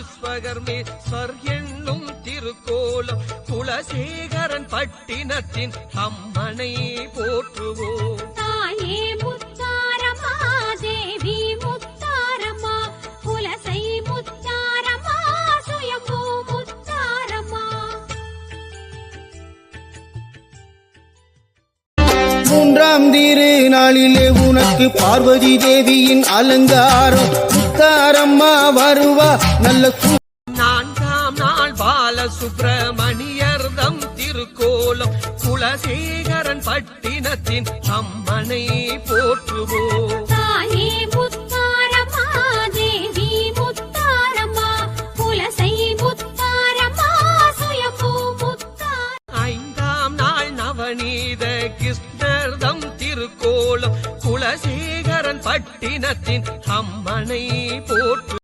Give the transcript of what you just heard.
விஸ்வகர்மே விஸ்வகர்மேஸ்வர் என்னும் திருக்கோலம் குலசேகரன் பட்டினத்தின் அம்மனை போற்றுவோம். மூன்றாம் திரு நாளிலே உனக்கு பார்வதி தேவியின் அலங்காரம். முத்தாரம்மா வருவா நல்ல நான்காம் நாள் பால சுப்பிரமணியர்தம் திருக்கோலம். குலசேகரன் பட்டினத்தின் அம்மனை போற்றுவோம். தாயே திருக்கோலம் குலசேகரன் பட்டினத்தின் அம்மனை போற்று